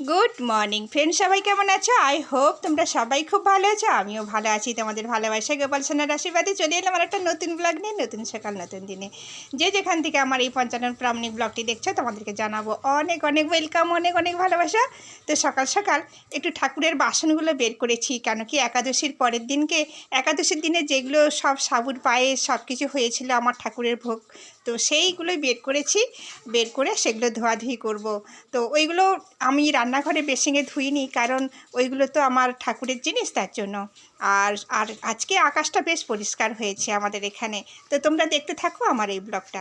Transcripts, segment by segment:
Good morning friend সবাই কেমন আছো? আই হোপ তোমরা সবাই খুব ভালো আছো। আমিও ভালো আছি। তোমাদের ভালোবাসা গোপাল সোনার আশীর্বাদে চলে এলাম আর একটা নতুন ব্লগ নিয়ে, নতুন সকাল, নতুন দিনে। যে যেখান থেকে আমার এই পঞ্চানন প্রামাণিক ব্লগটি দেখছ, তোমাদেরকে জানাব অনেক অনেক ওয়েলকাম অনেক অনেক ভালোবাসা। তো সকাল সকাল একটু ঠাকুরের বাসনগুলো বের করেছি, কেন কি একাদশীর পরের দিনকে, একাদশীর দিনে যেগুলো সব সাবুর পায়ে সব কিছু হয়েছিল আমার ঠাকুরের ভোগ, তো সেইগুলোই বের করেছি। বের করে সেগুলো ধোয়াধুয়ি করব। তো ওইগুলো আমি রান্নাঘরে বেসিংয়ে ধুইনি, কারণ ওইগুলো তো আমার ঠাকুরের জিনিস তার জন্য। আর আর আজকে আকাশটা বেশ পরিষ্কার হয়েছে আমাদের এখানে। তো তোমরা দেখতে থাকো আমার এই ব্লগটা।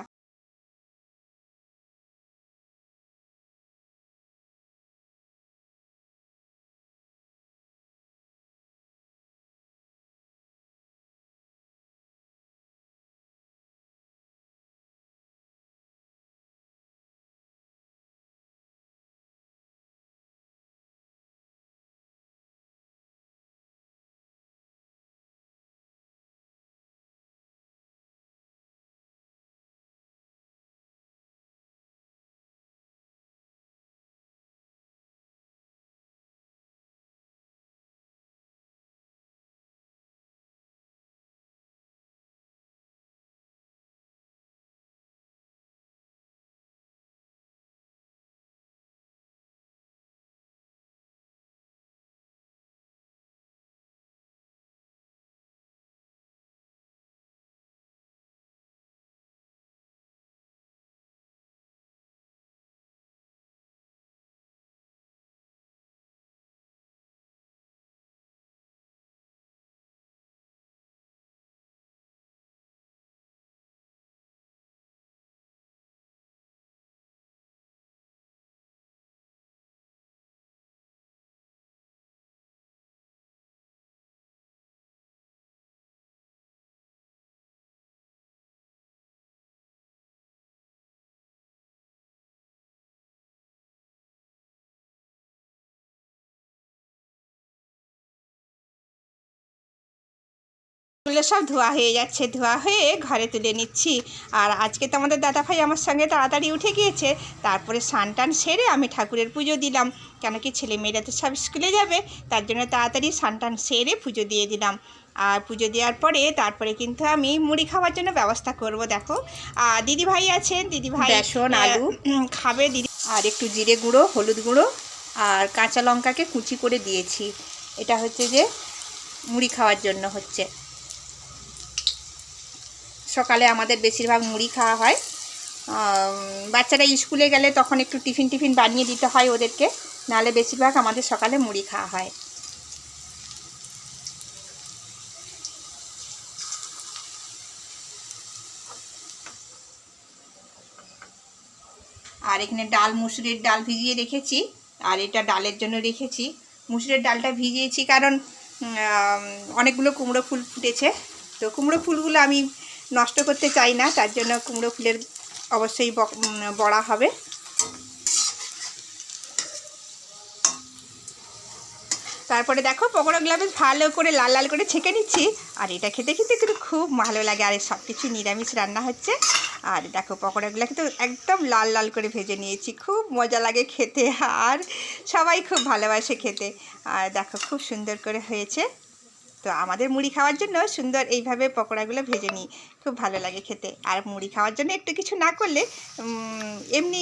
এগুলো সব ধোয়া হয়ে যাচ্ছে ধোয়া হয়ে ঘরে তুলে নিচ্ছি। আর আজকে তো আমাদের দাদাভাই আমার সঙ্গে তাড়াতাড়ি উঠে গিয়েছে তারপরে স্নান টান সেরে আমি ঠাকুরের পুজো দিলাম। কেন কি ছেলে মেয়েরা তো সব স্কুলে যাবে তার জন্য তাড়াতাড়ি স্নান টান সেরে পুজো দিয়ে দিলাম। আর পুজো দেওয়ার পরে তারপরে কিন্তু আমি মুড়ি খাওয়ার জন্য ব্যবস্থা করব দেখো। আর দিদি ভাই আছেন দিদি ভাই বেসন, আলু। খাবে দিদি। আর একটু জিরে গুঁড়ো হলুদ গুঁড়ো আর কাঁচা লঙ্কাকে কুচি করে দিয়েছি। এটা হচ্ছে যে মুড়ি খাওয়ার জন্য হচ্ছে। সকালে আমাদের বেশিরভাগ মুড়ি খাওয়া হয়। বাচ্চারা স্কুলে গেলে তখন একটু টিফিন টিফিন বানিয়ে দিতে হয় ওদেরকে, নাহলে বেশিরভাগ আমাদের সকালে মুড়ি খাওয়া হয়। আর এখানে ডাল, মুসুরির ডাল ভিজিয়ে রেখেছি, আর এটা ডালের জন্য রেখেছি। মুসুরের ডালটা ভিজিয়েছি কারণ অনেকগুলো কুমড়ো ফুল ফুটেছে। তো কুমড়ো ফুলগুলো আমি নষ্ট করতে চাই না, তার জন্য কুমড়ো ফুলের অবশ্যই বড়া হবে। তারপরে দেখো পকোড়াগুলো বেশ ভালো করে লাল লাল করে ছেঁকে নিচ্ছি। আর এটা খেতে খেতে কিন্তু খুব ভালো লাগে, আর সব কিছু নিরামিষ রান্না হচ্ছে। আর দেখো পকোড়াগুলো কিন্তু একদম লাল লাল করে ভেজে নিয়েছি, খুব মজা লাগে খেতে। আর সবাই খুব ভালোবাসে খেতে। আর দেখো, খুব সুন্দর করে হয়েছে। তো আমাদের মুড়ি খাওয়ার জন্য সুন্দর এইভাবে পকোড়াগুলো ভেজে নিই। খুব ভালো লাগে খেতে। আর মুড়ি খাওয়ার জন্য একটু কিছু না করলে এমনি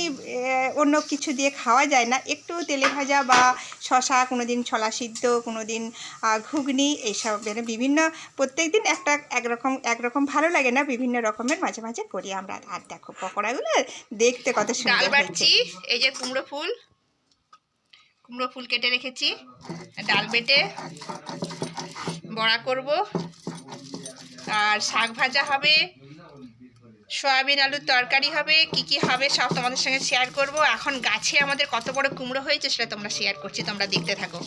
অন্য কিছু দিয়ে খাওয়া যায় না। একটু তেলে ভাজা বা শশা কোনো দিন ছলা সিদ্ধ কোনো দিন ঘুগনি এইসব মানে বিভিন্ন প্রত্যেক দিন একটা একরকম একরকম ভালো লাগে না বিভিন্ন রকমের মাঝে মাঝে করি আমরা। আর দেখো পকোড়াগুলো দেখতে কত সুন্দর হয়েছে। এই যে কুমড়ো ফুল। কুমড়ো ফুল কেটে রেখেছি। ডাল বেটে। বড়া করব। আর শাক ভাজা হবে, সয়াবিন আলুর তরকারি হবে, কি কি হবে সব তোমাদের সঙ্গে শেয়ার করব। এখন গাছে আমাদের কত বড় কুমড়ো হয়েছে সেটা তোমরা শেয়ার করছি, তোমরা দেখতে থাকো।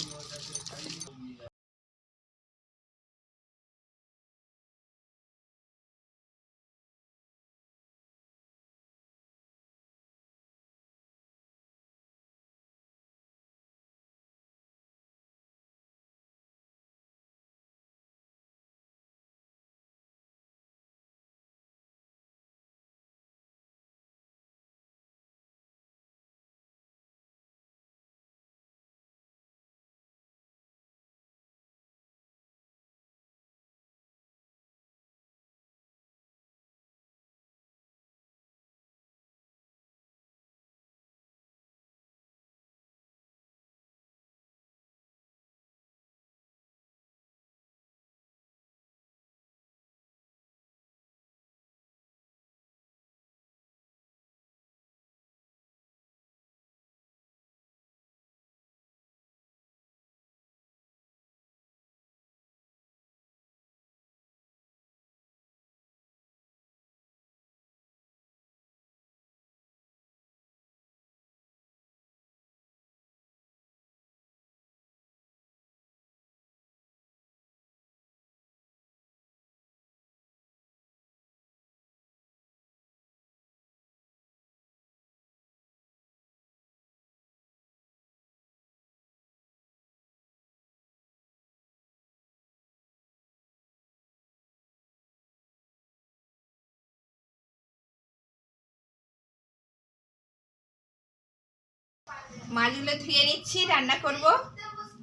মাছগুলো ধুয়ে নিচ্ছি, রান্না করব।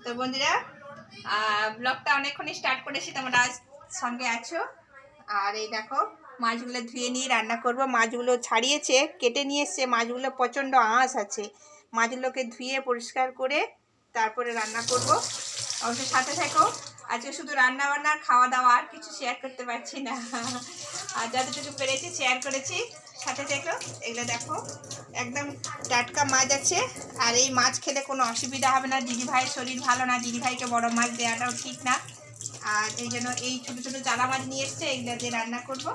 তো বন্ধুরা ব্লগটা অনেকক্ষণ স্টার্ট করেছি, তোমরা আজ সঙ্গে আছো। আর এই দেখো, মাছগুলো ধুয়ে নিয়ে রান্না করব। মাছগুলো ছাড়িয়েছে, কেটে নিয়ে এসছে। মাছগুলো প্রচণ্ড আঁশ আছে। মাছগুলোকে ধুয়ে পরিষ্কার করে তারপরে রান্না করব। অবশ্যই সাথে থেকো, আজকে শুধু রান্না বান্না খাওয়া দাওয়া, আর কিছু শেয়ার করতে পারছি না। আর যতটুকু পেরেছি শেয়ার করেছি। সাথে ঠেকো এগুলো দেখো, একদম টাটকা মাছ আছে। আর এই মাছ খেলে কোনো অসুবিধা হবে না। দিদি ভাইয়ের শরীর ভালো না, দিদি ভাইকে বড় মাছ দেওয়াটাও ঠিক না। আর এই জন্য এই ছোটো ছোটো চারা মাছ নিয়ে এসছে, এগুলো দিয়ে রান্না করব।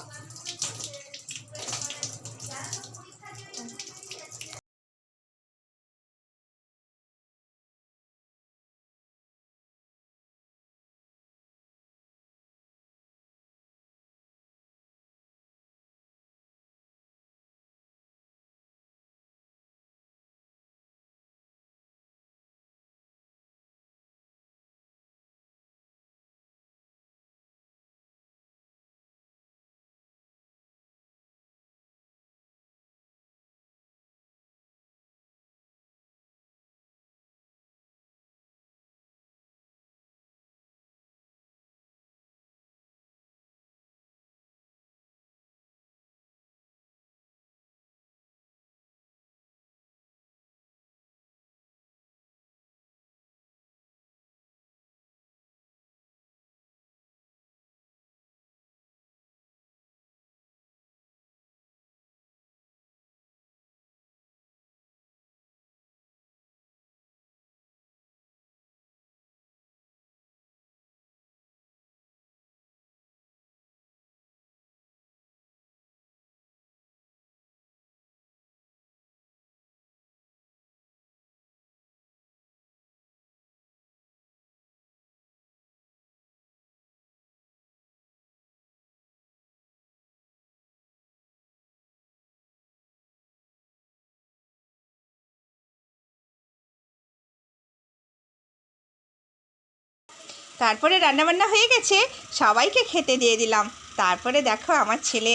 তারপরে রান্নাবান্না হয়ে গেছে, সবাইকে খেতে দিয়ে দিলাম। তারপরে দেখো আমার ছেলে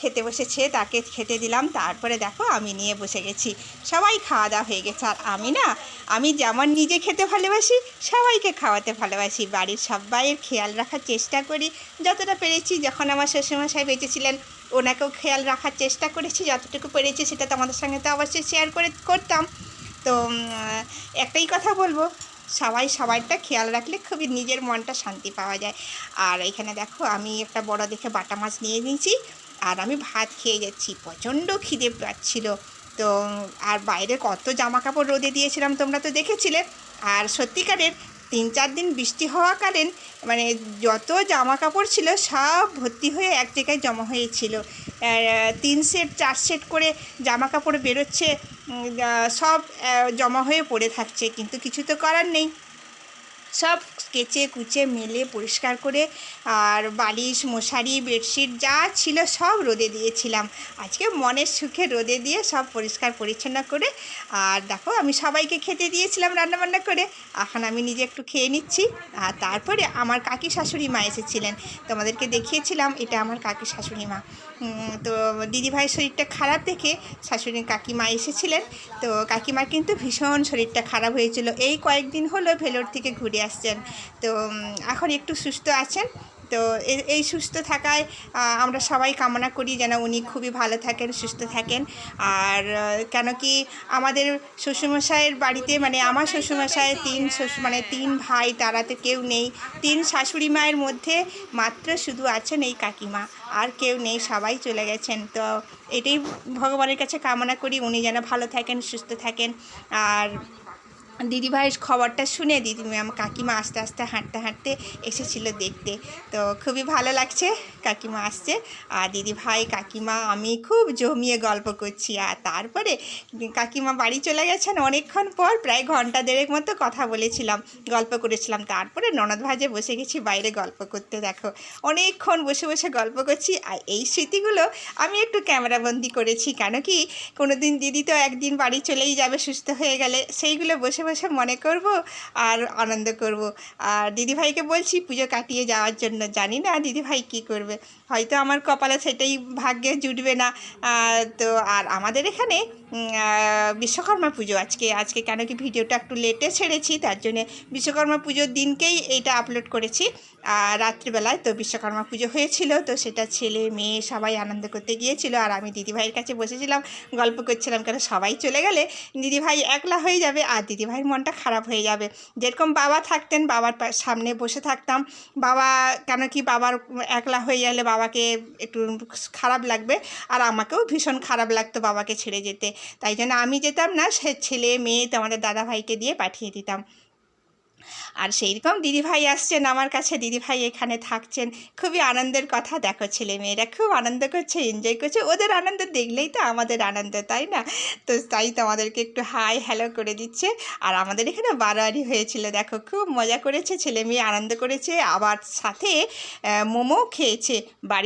খেতে বসেছে, তাকে খেতে দিলাম। তারপরে দেখো আমি নিয়ে বসে গেছি। সবাই খাওয়া দাওয়া হয়ে গেছে। আর আমি না, আমি যেমন নিজে খেতে ভালোবাসি, সবাইকে খাওয়াতে ভালোবাসি। বাড়ির সবাইয়ের খেয়াল রাখার চেষ্টা করি। যতটা পেরেছি যখন আমার শ্বশুরমশাই বেঁচে ছিলেন ওনাকেও খেয়াল রাখার চেষ্টা করেছি। যতটুকু পেরেছি সেটা তোমাদের সঙ্গে তো অবশ্যই শেয়ার করে করতাম। তো একটাই কথা বলব সবাই, সবাইটা খেয়াল রাখলে খুবই নিজের মনটা শান্তি পাওয়া যায়। আর এখানে দেখো, আমি একটা বড় দেখে বাটা মাছ নিয়ে নিয়েছি। আর আমি ভাত খেয়ে যাচ্ছি, প্রচণ্ড খিদে পাচ্ছিল। তো, আর বাইরে কত জামা কাপড় রোদে দিয়েছিলাম তোমরা তো দেখেছিলে। আর সত্যিকারের তিন চার দিন বৃষ্টি হওয়া কারণ মানে যত জামা কাপড় ছিল সব ভর্তি হয়ে এক জায়গায় জমা হয়েছিল। তিন সেট, চার সেট করে জামা কাপড় বেরোচ্ছে সব জমা হয়ে পড়ে থাকছে। কিন্তু কিছু তো করার নেই। সব কেচে কুচে মেলে পরিষ্কার করে আর বালিশ, মশারি, বেডশিট যা ছিল সব রোদে দিয়েছিলাম। আজকে মনের সুখে রোদে দিয়ে সব পরিষ্কার পরিচ্ছন্ন করে আর দেখো আমি সবাইকে খেতে দিয়েছিলাম রান্নাবান্না করে। এখন আমি নিজে একটু খেয়ে নিচ্ছি। আর তারপরে আমার কাকি শাশুড়ি মা এসেছিলেন। তোমাদেরকে দেখিয়েছিলাম, এটা আমার কাকি শাশুড়ি মা। তো দিদিভাইয়ের শরীরটা খারাপ দেখে শাশুড়ি কাকিমা এসেছিলেন। তো কাকিমার কিন্তু ভীষণ শরীরটা খারাপ হয়েছিল। এই কয়েকদিন হলো ভেলোর থেকে ঘুরে আসছেন। তো এখন একটু সুস্থ আছেন। তো এই সুস্থ থাকায় আমরা সবাই কামনা করি যেন উনি খুবই ভালো থাকেন, সুস্থ থাকেন। আর কেন কি আমাদের শ্বশুরমশাইয়ের বাড়িতে মানে আমার শ্বশুরমশাইয়ের তিন শ্বশুর মানে তিন ভাই, তারা তো কেউ নেই। তিন শাশুড়ি মায়ের মধ্যে মাত্র শুধু আছেন এই কাকিমা, আর কেউ নেই, সবাই চলে গেছেন। তো, এটাই ভগবানের কাছে কামনা করি, উনি যেন ভালো থাকেন, সুস্থ থাকেন। আর দিদিভাইয়ের খবরটা শুনে দিদি আমার কাকিমা আস্তে আস্তে হাঁটতে হাঁটতে এসেছিল দেখতে। তো খুবই ভালো লাগছে, কাকিমা আসছে। আর দিদি ভাই কাকিমা, আমি খুব জমিয়ে গল্প করছি। আর তারপরে কাকিমা বাড়ি চলে গেছেন অনেকক্ষণ পর, প্রায় ঘণ্টা দেড়েক মতো কথা বলেছিলাম, গল্প করেছিলাম। তারপরে ননদ ভাজে বসে গেছি বাইরে গল্প করতে, দেখো। অনেকক্ষণ বসে বসে গল্প করছি। আর এই স্মৃতিগুলো আমি একটু ক্যামেরাবন্দি করেছি। কেন কি কোনো দিন দিদি তো একদিন বাড়ি চলেই যাবে, সুস্থ হয়ে গেলে, সেইগুলো বসে বসে মনে করব আর আনন্দ করব। আর দিদিভাইকে বলছি, পুজো কাটিয়ে যাওয়ার জন্য। জানি না দিদিভাই কী করবে। হয়তো আমার কপালে সেটাই ভাগ্যে জুটবে না। তো আর আমাদের এখানে বিশ্বকর্মা পুজো। আজকে আজকে কেন কি ভিডিওটা একটু লেটে ছেড়েছি, তার জন্যে বিশ্বকর্মা পুজোর দিনকেই এইটা আপলোড করেছি। আর রাত্রিবেলায় তো বিশ্বকর্মা পুজো হয়েছিল, তো সেটা ছেলে, মেয়ে সবাই আনন্দ করতে গিয়েছিল। আর আমি দিদিভাইয়ের কাছে বসেছিলাম, গল্প করছিলাম, কেন সবাই চলে গেলে দিদিভাই একলা হয়ে যাবে আর দিদিভাইয়ের মনটা খারাপ হয়ে যাবে। যেরকম বাবা থাকতেন, বাবার সামনে বসে থাকতাম। বাবা, কেন কি বাবার একলা হয়ে গেলে বাবাকে একটু খারাপ লাগবে, আর আমাকেও ভীষণ খারাপ লাগতো বাবাকে ছেড়ে যেতে। তাই জন্য আমি যেতাম না, সে ছেলে, মেয়ে তো আমাদের দাদা ভাইকে দিয়ে পাঠিয়ে দিতাম। আর সেই রকম দিদিভাই আসছেন আমার কাছে, দিদিভাই এখানে থাকছেন। খুবই আনন্দের কথা। দেখো ছেলে মেয়েরা খুব আনন্দ করছে এনজয় করছে। ওদের আনন্দ দেখলেই তো আমাদের আনন্দ, তাই না? তো তাই তো আমাদেরকে একটু হাই হ্যালো করে দিচ্ছে। আর আমাদের এখানে বারোয়ারি হয়েছিল, দেখো খুব মজা করেছে। ছেলে মেয়ে আনন্দ করেছে। আবার সাথে মোমো খেয়েছে। বাড়ি